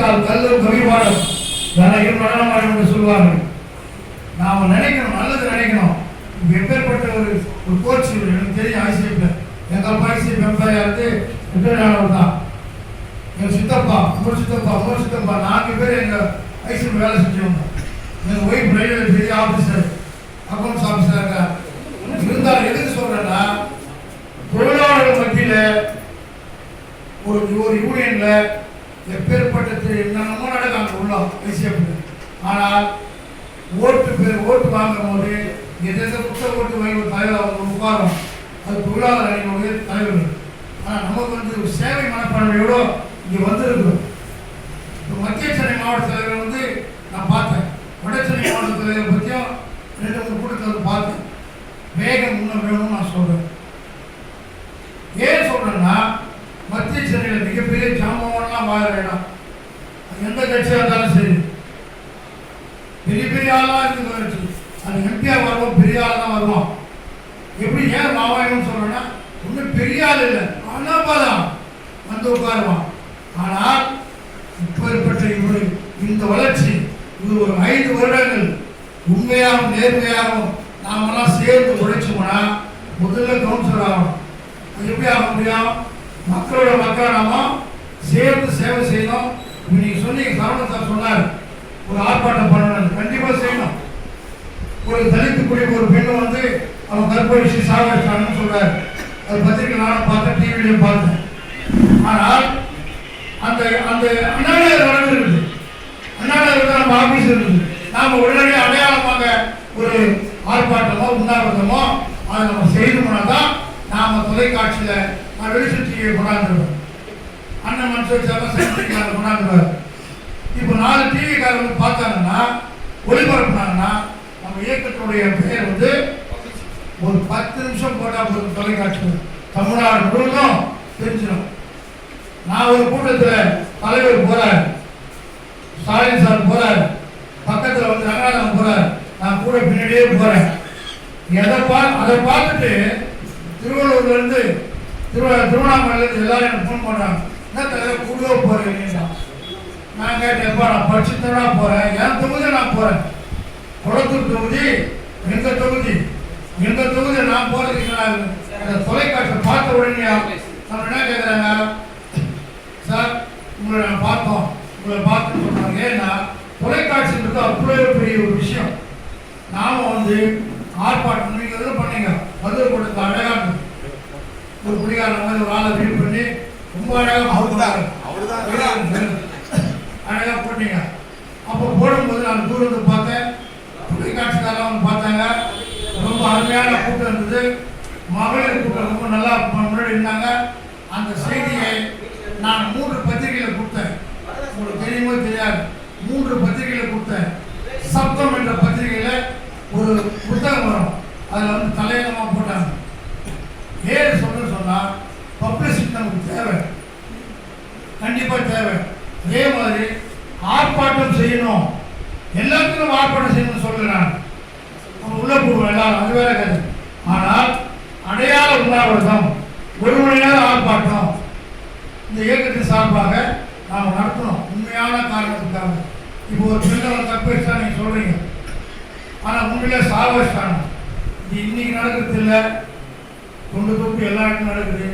வைத்தால் கல்லும் கவிபாடும் தனையும் நடனமாடும் என்று சொல்வார்கள். நாம நினைக்கணும் நல்லது நினைக்கணும். எப்பேற்பட்ட ஒரு ஒரு கோச் எனக்கு தெரியும் ஐசிஎஃப்ல. எங்கள் அப்பா ஐசிஎஃப் எம்ப்ளாயா இருந்து ரிட்டையர் ஆனவர் தான். எங்கள் சித்தப்பா மூணு சித்தப்பா மூணு சித்தப்பா நான்கு பேர் எங்க ஐசிஎஃப் வேலை செஞ்சவங்க எங்க ஒய்ஃப் ரயில்வே பெரிய ஆஃபீஸர் அக்கௌண்ட்ஸ் ஆஃபீஸராக இருக்கார் இருந்தால் எதுக்கு சொல்கிறேன்னா தொழிலாளர்கள் மத்தியில் ஒரு ஒரு யூனியன்ல எப்பேற்பட்ட திரு- என்னென்னமோ நடக்காங்க உள்ளோம் ஐசிஎஃப் ஆனால் ஓட்டு பேர் ஓட்டு வாங்கும் போது எந்தெந்த புத்தக ஓட்டு வாங்கி தலைவர் அவங்க உட்காரும் அது தொழிலாளர் அணியினுடைய தலைவர். ஆனால் நமக்கு வந்து ஒரு சேவை மனப்பான்மையோட இங்கே வந்திருக்கிறோம். இப்போ மத்திய சென்னை மாவட்ட தலைவர் வந்து நான் பார்த்தேன். வட சென்னை மாவட்ட தலைவரை பற்றியும் ரெண்டு மூணு கூட்டத்தில் பார்த்தேன். வேகம் இன்னும் வேணும்னு நான் சொல்கிறேன் ஏன் சொல்கிறேன்னா மத்திய சென்னையில் மிகப்பெரிய ஜாமவன்லாம் வாழ இடம் அது எந்த கட்சியாக இருந்தாலும் சரி. பெரிய பெரிய ஆளாக இருந்து அது எம்பிஆர் வருவோம் பெரிய ஆள் தான் வருவோம். எப்படி ஏன் மாவாயம்னு சொல்றேன்னா ஒன்றும் பெரிய ஆள் இல்லை. அனாபாதான் வந்து உட்காருவான். ஆனால் இப்பேற்பட்ட இவரு இந்த வளர்ச்சி இது ஒரு ஐந்து வருடங்கள் உண்மையாகவும் நேர்மையாகவும் நாமெல்லாம் சேர்ந்து உழைச்சோம்னா முதல்ல கவுன்சிலர் ஆகணும். அது எப்படி ஆக முடியும்? மக்களோட மக்கள் நாம சேர்ந்து சேவை செய்யணும். இப்ப சொன்னீங்க சரவணன் சார் சொன்னார். ஒரு ஆர்ப்பாட்டம் பண்ணணும். கண்டிப்பாக செய்யணும். ஒரு தலித்து குடி ஒரு பெண்ணு வந்து அவன் கற்பழிச்சு சாவடிச்சான்னு சொல்றாரு. அது பத்திரிக்கை நானும் பார்த்தேன் டிவிலையும் பார்த்தேன். ஆனால் அந்த அந்த அண்ணாநகர் இருக்குது அண்ணாநகர் தான் நம்ம ஆபீஸ் இருக்குது நாம உடனடியே அடையாளமாக ஒரு ஆர்ப்பாட்டமோ உண்ணாவிரதமோ அதை நம்ம செய்தோம்னா தான் நாம தொலைக்காட்சியில் நான் வெளிச்சம் கொண்டாந்துருவேன் அண்ணன் மனுஷன் சென்ட்ரிக்காரர் கொண்டாந்துருவார். இப்போ நாலு டிவிக்காரங்க பார்த்தாங்கன்னா ஒளிபரப்புனாங்கன்னா நம்ம இயக்கத்தினுடைய பெயர் வந்து ஒரு பத்து நிமிஷம் போட்டால் ஒரு தொலைக்காட்சி. தமிழ்நாடு முழுவதும் தெரிஞ்சிடும். நான் ஒரு கூட்டத்தில் தலைவர் போகிறார் ஸ்டாலின் சார் போகிறார் பக்கத்தில் வந்து ரங்கநாதன் போகிறார் நான் கூட பின்னாடியே போகிறேன் எதை பா அதை பார்த்துட்டு திருவள்ளூர்லேருந்து திருவ திருவண்ணாமலையிலேருந்து எல்லாரும் எனக்கு ஃபோன் பண்ணுறாங்க என்ன தலைவர் கூடவே போகிறேன் நான் படிச்சுட்டு தான் போறேன் என் தொகுதி நான் போறேன். குளத்தூர் தொகுதி எங்க தொகுதி? எங்க தொகுதி நான் போறதுக்கு நான் அந்த தொலைக்காட்சி பார்த்த உடனே நம்ம என்ன கேட்குறாங்க சார் உங்களை நான் பார்த்தோம். உங்களை பார்த்து சொன்னாங்க ஏன்னா தொலைக்காட்சின்றது அவ்வளோ பெரிய ஒரு விஷயம். நாம வந்து ஆர்ப்பாட்டம் நீங்க எதுவும் பண்ணீங்க? மதுரை கூட்டத்தை அழகாக ஒரு குடிகாரன் மாதிரி ஒரு ஆளை வீடு பண்ணி ரொம்ப அழகாக அவர்தான். அவர்தான். அழகா அப்போ போடும்போது நான் தூரத்தை பார்த்தேன். தொலைக்காட்சிக்காரலாம் வந்து பார்த்தாங்க. ரொம்ப அருமையான கூட்டம் இருந்தது. மகளிர் கூட்டம் ரொம்ப நல்லா முன்னாடி இருந்தாங்க. அந்த செய்தியை நான் மூன்று பத்திரிகையில் கொடுத்தேன். உங்களுக்கு தெரியுமோ தெரியாது. மூன்று பத்திரிகையில் கொடுத்தேன். சப்தம் என்ற பத்திரிகையில் ஒரு புத்தகம் வரும். அதில் வந்து தலையங்கமாக போட்டாங்க. ஏன் சொல்ல சொன்னால் பப்ளிசிட்டி நமக்கு தேவை. கண்டிப்பா தேவை அதே மாதிரி ஆர்ப்பாட்டம் செய்யணும் எல்லாத்துக்கும் ஆர்ப்பாட்டம் செய்யணும்னு சொல்ல நான் உள்ள போடுவோம் எல்லாரும். அது வேற கதை. ஆனால் அடையாள உண்ணாவிரதம் ஒரு மணி நேரம் ஆர்ப்பாட்டம் இந்த இயக்கத்தின் சார்பாக நாம் நடத்தணும். உண்மையான காரணத்துக்காக. இப்போ ஒரு பெண்ணை தப்பிச்சா நீங்க சொல்கிறீங்க ஆனால் உண்மையிலே சாவடிச்சிட்டாங்க இது இன்னைக்கு நடக்கிறது இல்லை. கொண்டு தொட்டு எல்லா இடத்தும் நடக்குது.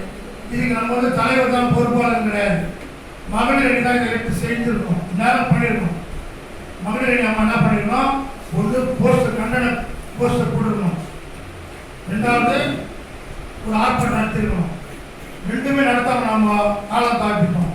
இதுக்கு நம்ம வந்து தலைவர் தான் பொறுப்பாளர் கிடையாது. மகளிர் அணி தான் எடுத்து செஞ்சுருக்கோம். நேரம் பண்ணியிருக்கோம். மகளிர் நம்ம என்ன பண்ணிருக்கோம்? ஒன்று போஸ்டர் கண்டன போஸ்டர் போட்டுருக்கணும். ரெண்டாவது ஒரு ஆர்ப்பாட்டம் நடத்திருக்கணும். ரெண்டுமே நடத்தாம நம்ம காலம் தாழ்த்திட்டோம்